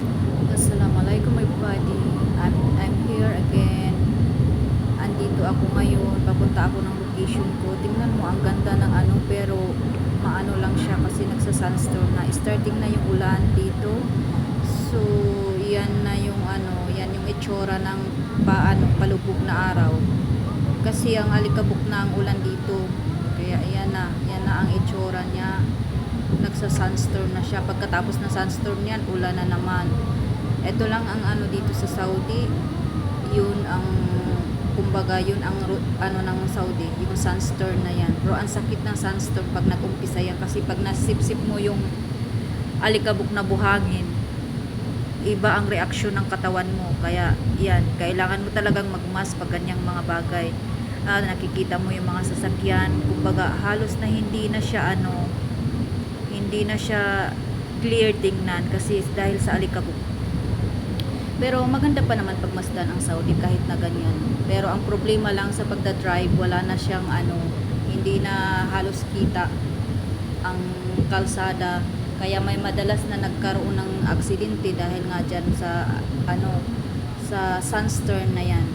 Assalamualaikum everybody. I'm, I'm here again. Andito ako ngayon. Papunta ako ng location ko. Tingnan mo, ang ganda ng ano, pero maano lang siya kasi nagsa-sunstorm na. Starting na yung ulan dito. So, yan na yung ano, yan yung itsura ng paano, palubog na araw. Kasi ang alikabok na ang ulan dito. Kaya yan na, yan na ang itsura niya. Nagsa-sunstorm na siya. Pagkatapos na sunstorm niyan, ulan na naman. Ito lang ang ano dito sa Saudi. Yun ang kumbaga yun ang ano ng Saudi, yung sunstorm na yan. Pero ang sakit ng sunstorm pag nag-umpisa yan kasi pag nasipsip mo yung alikabok na buhangin, iba ang reaksyon ng katawan mo. Kaya yan, kailangan mo talagang magmas pag ganyang mga bagay. Ah, nakikita mo yung mga sasakyan, kumbaga halos na hindi na siya ano, hindi na siya clear tingnan kasi dahil sa alikabok. Pero maganda pa naman pagmasdan ang Saudi kahit na ganyan. Pero ang problema lang sa pagda-drive, wala na siyang ano, hindi na halos kita ang kalsada. Kaya may madalas na nagkaroon ng aksidente dahil nga dyan sa ano sa sunstorm na yan.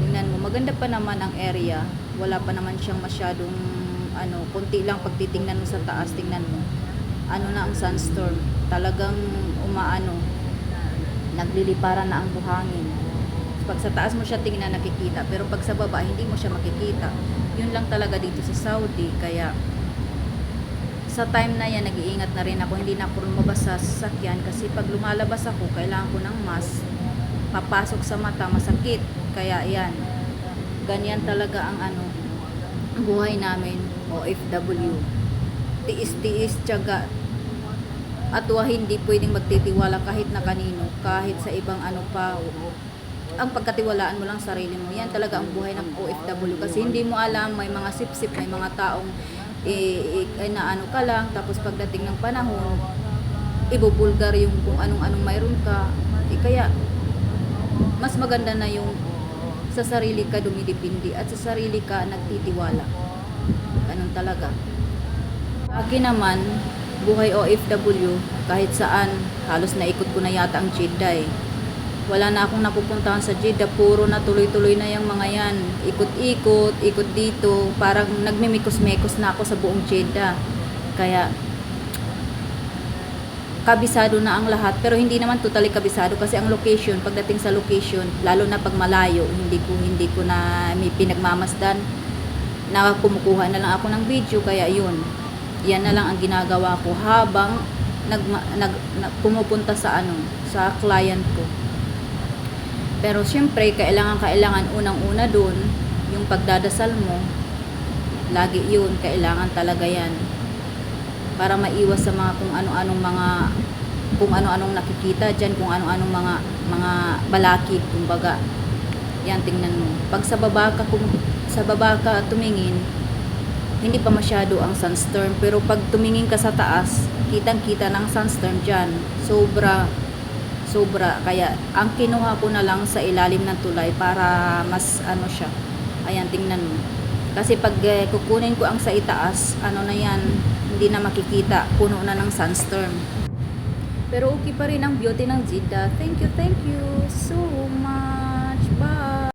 Tingnan mo, maganda pa naman ang area. Wala pa naman siyang masyadong ano, konti lang pag titingnan mo sa taas, tingnan mo. Ano na ang sunstorm. Talagang umaano, nagliliparan na ang buhangin. Pag sa taas mo siya tingnan nakikita, pero pag sa baba hindi mo siya makikita. Yun lang talaga dito sa Saudi, kaya sa time na yan, nag-iingat na rin ako. Hindi na ako lumabas sa sasakyan kasi pag lumalabas ako, kailangan ko ng mask. Papasok sa mata, masakit. Kaya yan, ganyan talaga ang ano, buhay namin, OFW. Tiis-tiis, tiyaga, at wa hindi pwedeng magtitiwala kahit na kanino, kahit sa ibang ano pa. Ang pagkatiwalaan mo lang sarili mo. Yan talaga ang buhay ng OFW kasi hindi mo alam may mga sip-sip, may mga taong eh, eh, na ano ka lang tapos pagdating ng panahon ibubulgar yung kung anong-anong mayroon ka. Eh, kaya mas maganda na yung sa sarili ka dumidipindi at sa sarili ka nagtitiwala. Ganun talaga. Akin naman, buhay OFW, kahit saan, halos naikot ko na yata ang Jeddah eh. Wala na akong napupuntahan sa Jeddah, puro na tuloy-tuloy na yung mga yan. Ikot-ikot, ikot dito, parang nagmimikos-mekos na ako sa buong Jeddah. Kaya, kabisado na ang lahat pero hindi naman totally kabisado kasi ang location pagdating sa location lalo na pag malayo hindi ko hindi ko na may pinagmamasdan na kumukuha na lang ako ng video kaya yun. Yan na lang ang ginagawa ko habang nag, nag, nag pumupunta sa ano sa client ko. Pero syempre kailangan kailangan unang-una doon yung pagdadasal mo. Lagi yun kailangan talaga yan. Para maiwas sa mga kung ano-anong mga kung ano-anong nakikita diyan, kung ano-anong mga mga balakid, kumbaga. Yan tingnan mo. Pag sa baba ka kung sa baba ka tumingin, hindi pa masyado ang sunstorm, pero pag tumingin ka sa taas, kitang-kita ng sunstorm diyan. Sobra sobra kaya ang kinuha ko na lang sa ilalim ng tulay para mas ano siya. Ayan tingnan mo. Kasi pag eh, kukunin ko ang sa itaas, ano na yan, hindi na makikita, puno na ng sunstorm. Pero okay pa rin ang beauty ng Jeddah. Thank you, thank you so much. Bye!